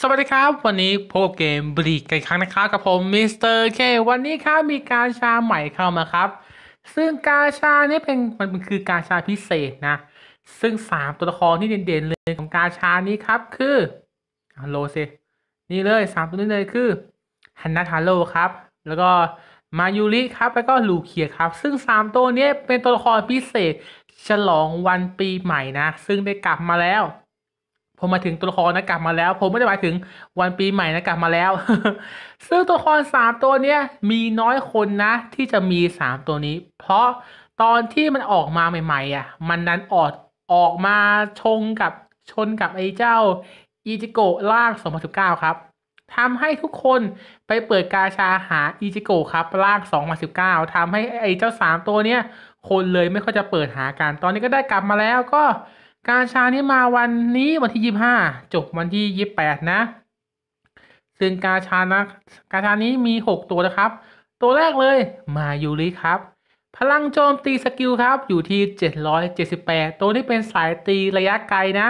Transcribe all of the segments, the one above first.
สวัสดีครับวันนี้พบเกมบลีกกันอีกครั้งนะครับกับผมมิสเตอร์เควันนี้ครับมีการชาใหม่เข้ามาครับ ซึ่งการชานี้เป็นมันมันคือการชาพิเศษนะ ซึ่งสามตัวละครที่เด่นๆเลยของการชานี้ครับคือฮัลโลซินี่เลยสามตัวนี้เลยคือฮันนาทาโร่ครับ แล้วก็มายูริครับ แล้วก็ลูเคียครับ ซึ่งสามตัวนี้เป็นตัวละครพิเศษ ฉลองวันปีใหม่นะ ซึ่งได้กลับมาแล้ว ผมมาถึงตัวละครนะกลับมาแล้ว ผมไม่ได้หมายถึงวันปีใหม่นะกลับมาแล้ว ซึ่งตัวละครสามตัวเนี้ยมีน้อยคนนะ ที่จะมีสามตัวนี้ เพราะตอนที่มันออกมาใหม่ ๆ อะ มันนั้นออกออกมาชงกับชนกับไอ้เจ้าอีจิโกะล่าง 2019 ครับทำให้ทุกคนไปเปิดกาชาหาอีจิโกะครับล่าง 2019ทำให้ไอ้เจ้าสามตัวเนี้ยคนเลยไม่ค่อยจะเปิดหากัน ตอนนี้ก็ได้กลับมาแล้วก็ กาชานี้มาวันนี้วันที่25จบวันที่28นะ ซึ่งกาชานะกาชานี้มี6ตัวนะครับ ตัวแรกเลยมายูริครับ พลังโจมตีสกิลครับอยู่ที่778ตัวนี้เป็นสายตีระยะไกลนะ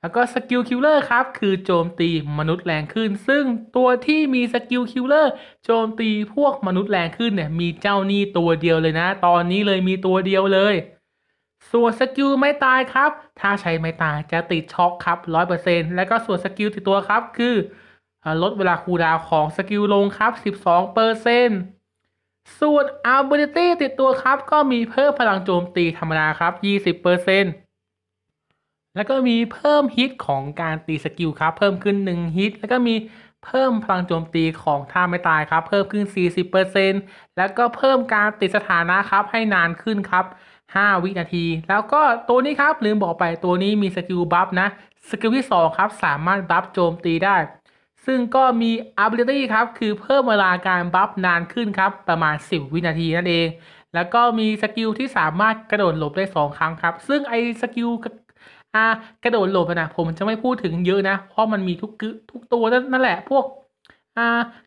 แล้วก็สกิลคิลเลอร์ครับคือโจมตีมนุษย์แรงขึ้น ซึ่งตัวที่มีสกิลคิลเลอร์โจมตีพวกมนุษย์แรงขึ้นเนี่ยมีเจ้านี่ตัวเดียวเลยนะ ตอนนี้เลยมีตัวเดียวเลย ส่วนสกิลไม่ตายครับ ถ้าใช้ไม่ตายจะติดช็อคครับร้อยเปอร์เซ็นแล้วก็ส่วนสกิลติดตัวครับ คืออลดเวลาคูลดาวของสกิลลงครับสิบสองเปอร์เซ็นส่วน ability ติดตัวครับ ก็มีเพิ่มพลังโจมตีธรรมดาครับยี่สิบเปอร์เซ็นแล้วก็มีเพิ่มฮิตของการตีสกิลครับ เพิ่มขึ้นหนึ่งฮิตแล้วก็มีเพิ่มพลังโจมตีของท่าไม่ตายครับ เพิ่มขึ้น 40%แล้วก็เพิ่มการติดสถานะครับให้นานขึ้นครับ 5 วินาที แล้วก็ตัวนี้ครับลืมบอกไปตัวนี้มีสกิลบัฟนะสกิลที่ 2 ครับ สามารถบัฟโจมตีได้ ซึ่งก็มี ability ครับ คือเพิ่มเวลาการบัฟนานขึ้นครับ ประมาณ 10 วินาทีนั่นเอง แล้วก็มีสกิลที่สามารถกระโดดหลบได้ 2 ครั้งครับ ซึ่งไอสกิลกระโดดหลบนะผมจะไม่พูดถึงเยอะนะ เพราะมันมีทุกทุกตัวนั่นแหละพวก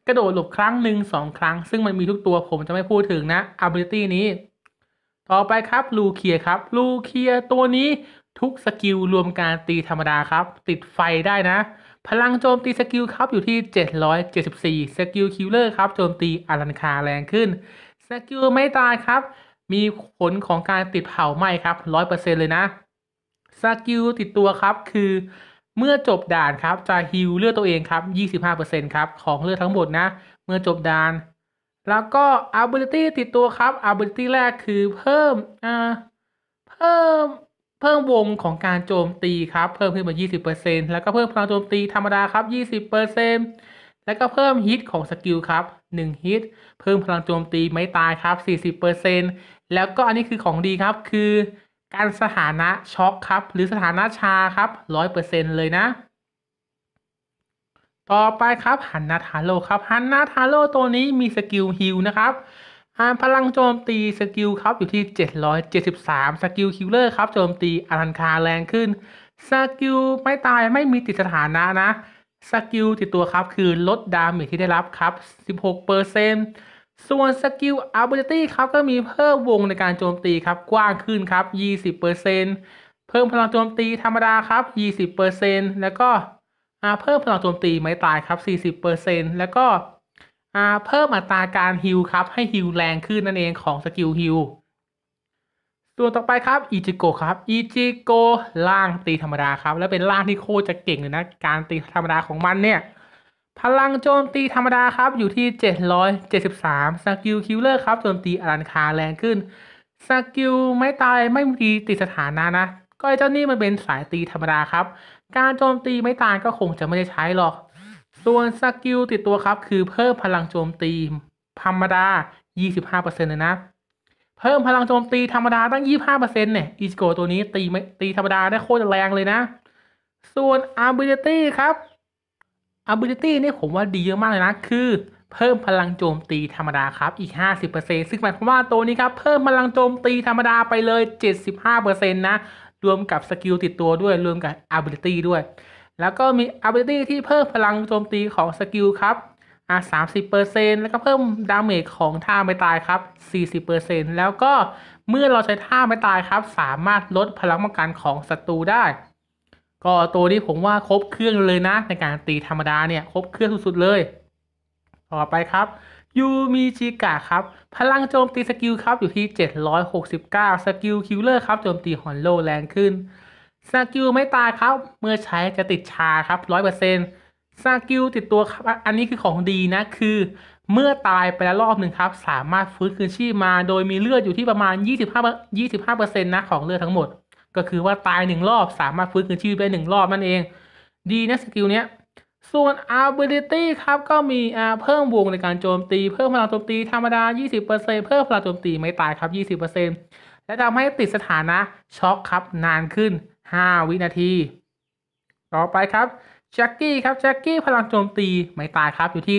กระโดดหลบครั้งหนึ่งสองครั้ง ซึ่งมันมีทุกตัวผมจะไม่พูดถึงนะ ability นี้ ต่อไปครับลูเคียครับลูเคียตัวนี้ทุกสกิลรวมการตีธรรมดาครับ ติดไฟได้นะ พลังโจมตีสกิลครับอยู่ที่ 774 สกิลคิลเลอร์ครับโจมตีอลันคาแรงขึ้น สกิลไม่ตายครับ มีผลของการติดเผาไหม้ครับ 100%เลยนะ สกิลติดตัวครับคือเมื่อจบด่านครับจะฮิลเลือดตัวเองครับ 25%ครับของเลือดทั้งหมดนะ เมื่อจบด่าน แล้วก็ ability ติดตัวครับ ability แรกคือเพิ่มอ่าเพิ่มเพิ่มวงของการโจมตีครับ เพิ่มขึ้นมา 20%แล้วก็เพิ่มพลังโจมตีธรรมดาครับ 20%แล้วก็เพิ่มฮิตของสกิลครับ 1 ฮิต เพิ่มพลังโจมตีไม่ตายครับ 40%แล้วก็อันนี้คือของดีครับ คือการสถานะช็อกครับ หรือสถานะชาครับ 100%เลยนะ ต่อไปครับฮันนาทาโร่ครับฮันนาทาโร่ตัวนี้มีสกิลฮิลนะครับอ่าพลังโจมตีสกิลครับอยู่ที่ 773 สกิลคิลเลอร์ครับโจมตีอลันคาแรงขึ้น สกิลไม่ตายไม่มีติดสถานะนะ สกิลติดตัวครับคือลดดาเมจที่ได้รับครับ 16%ส่วนสกิล ability ครับก็มีเพิ่มวงในการโจมตีครับกว้างขึ้นครับ 20%เพิ่มพลังโจมตีธรรมดาครับ 20%แล้วก็ อาเพิ่มพลังโจมตีไม้ตายครับ 40%แล้วก็อาเพิ่มอัตราการฮิลครับ ให้ฮิลแรงขึ้นนั่นเองของสกิลฮิลส่วนต่อไปครับอีจิโกครับอีจิโกล่างตีธรรมดาครับ และเป็นล่างที่โคตรจะเก่งเลยนะ การตีธรรมดาของมันเนี่ย พลังโจมตีธรรมดาครับอยู่ที่ 773 สกิลคิลเลอร์ครับโจมตีอลันคาแรงขึ้น สกิลไม่ตายไม่มีติดสถานะนะ ก็ไอ้เจ้านี่มันเป็นสายตีธรรมดาครับ การโจมตีไม่ตายก็คงจะไม่ได้ใช้หรอก ส่วนสกิลติดตัวครับคือเพิ่มพลังโจมตีธรรมดา 25%เลยนะ เพิ่มพลังโจมตีธรรมดาตั้ง 25%เนี่ยอีสโกตัวนี้ตีไม่ตีธรรมดาได้โคตรแรงเลยนะ ส่วน ability ครับ ability นี่ผมว่าดีมากเลยนะ คือเพิ่มพลังโจมตีธรรมดาครับอีก 50%ซึ่งหมายความว่าตัวนี้ครับ เพิ่มพลังโจมตีธรรมดาไปเลย 75%นะ รวมกับสกิลติดตัวด้วย รวมกับ ability ด้วย แล้วก็มี ability ที่เพิ่มพลังโจมตีของสกิลครับอะ30%แล้วก็เพิ่มดาเมจของท่าไม่ตายครับ40%แล้วก็เมื่อเราใช้ท่าไม่ตายครับ สามารถลดพลังป้องกันของศัตรูได้ ก็ตัวนี้ผมว่าครบเครื่องเลยนะ ในการตีธรรมดาเนี่ยครบเครื่องสุดๆเลย ต่อไปครับ ยูมิจิกะครับ พลังโจมตีสกิลครับอยู่ที่ 769 สกิลคิลเลอร์ครับโจมตีฮอนโลแรงขึ้น สกิลไม่ตายครับ เมื่อใช้จะติดชาครับ 100%สกิลติดตัวครับ อันนี้คือของดีนะคือ เมื่อตายไปแล้วรอบหนึ่งครับ สามารถฟื้นคืนชีพมา โดยมีเลือดอยู่ที่ประมาณ 25 25%นะของเลือดทั้งหมด ก็คือว่าตายหนึ่งรอบสามารถฟื้นคืนชีพได้หนึ่งรอบนั่นเอง ดีนะสกิลเนี้ย ส่วน ability ครับก็มีอ่าเพิ่มวงในการโจมตี เพิ่มพลังโจมตีธรรมดา 20%เพิ่มพลังโจมตีไม่ตายครับ 20%และทำให้ติดสถานะช็อคครับนานขึ้น 5 วินาที ต่อไปครับแจ็คกี้ครับแจ็คกี้พลังโจมตีไม่ตายครับอยู่ที่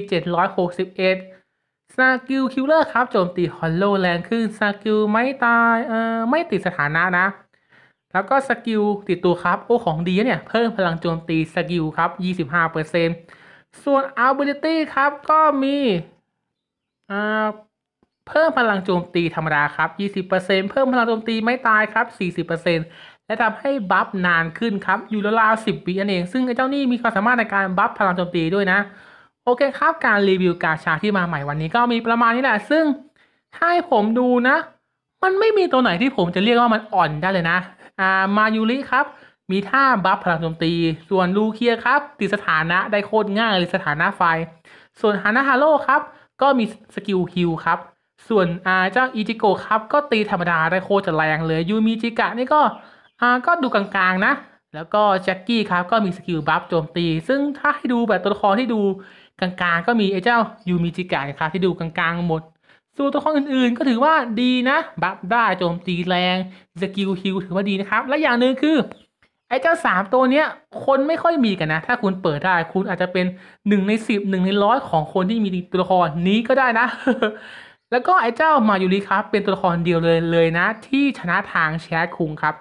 761สกิลคิลเลอร์ครับโจมตีฮอลโลแรงขึ้นสกิลไม่ตายเอ่อไม่ติดสถานะนะ แล้วก็สกิลติดตัวครับ โอ้ของดีเนี่ย เพิ่มพลังโจมตีสกิลครับ 25%ส่วน ability ครับก็มีอ่าเพิ่มพลังโจมตีธรรมดาครับ 20%เพิ่มพลังโจมตีไม่ตายครับ 40%และทำให้บัฟนานขึ้นครับ อยู่ราวๆ10วินั่นเอง ซึ่งไอ้เจ้านี่มีความสามารถในการบัฟพลังโจมตีด้วยนะ โอเคครับ การรีวิวกาชาที่มาใหม่วันนี้ก็มีประมาณนี้แหละ ซึ่งถ้าให้ผมดูนะ มันไม่มีตัวไหนที่ผมจะเรียกว่ามันอ่อนได้เลยนะ อ่ามายูริครับ มีท่าบัฟพลังโจมตี ส่วนลูเคียครับ ติดสถานะได้โคตรง่ายเลยสถานะไฟ ส่วนฮานาฮาโร่ครับ ก็มีสกิลฮิลครับ ส่วนอาเจ้าอิจิโกะครับก็ตีธรรมดาได้โคตรจะแรงเลยยูมิจิกะนี่ก็อ่าก็ดูกลางๆนะ แล้วก็แจ็คกี้ครับก็มีสกิลบัฟโจมตี ซึ่งถ้าให้ดูแบบตัวละครที่ดูกลางๆ ก็มีไอ้เจ้ายูมิจิกะนะครับที่ดูกลางๆหมด ส่วนตัวละครอื่นๆ ก็ถือว่าดีนะบัฟได้โจมตีแรงสกิลฮิลถือว่าดีนะครับ และอย่างหนึ่งคือไอ้เจ้าสามตัวเนี้ย คนไม่ค่อยมีกันนะ ถ้าคุณเปิดได้คุณอาจจะเป็นหนึ่งในสิบหนึ่งในร้อยของคนที่มีตัวละครนี้ก็ได้นะ แล้วก็ไอ้เจ้ามายูริครับ เป็นตัวละครเดียวเลยเลยนะ ที่ชนะทางแชทคุงครับ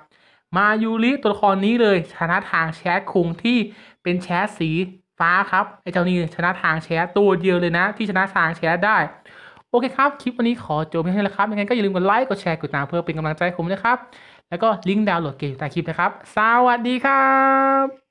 มายูริตัวละครนี้เลยชนะทางแชทคุงที่เป็นแชทสีฟ้าครับไอ้เจ้านี่ชนะทางแชทตัวเดียวเลยนะ ที่ชนะทางแชทได้ เคครับคลิปวันนี้ขอจบเพียงเท่านี้แหละครับยังไงก็อย่าลืมกดไลค์กดแชร์กดติดตามเพื่อเป็นกำลังใจผมนะครับแล้วก็ลิงก์ดาวน์โหลดเกมอยู่ใต้คลิปนะครับ สวัสดีครับ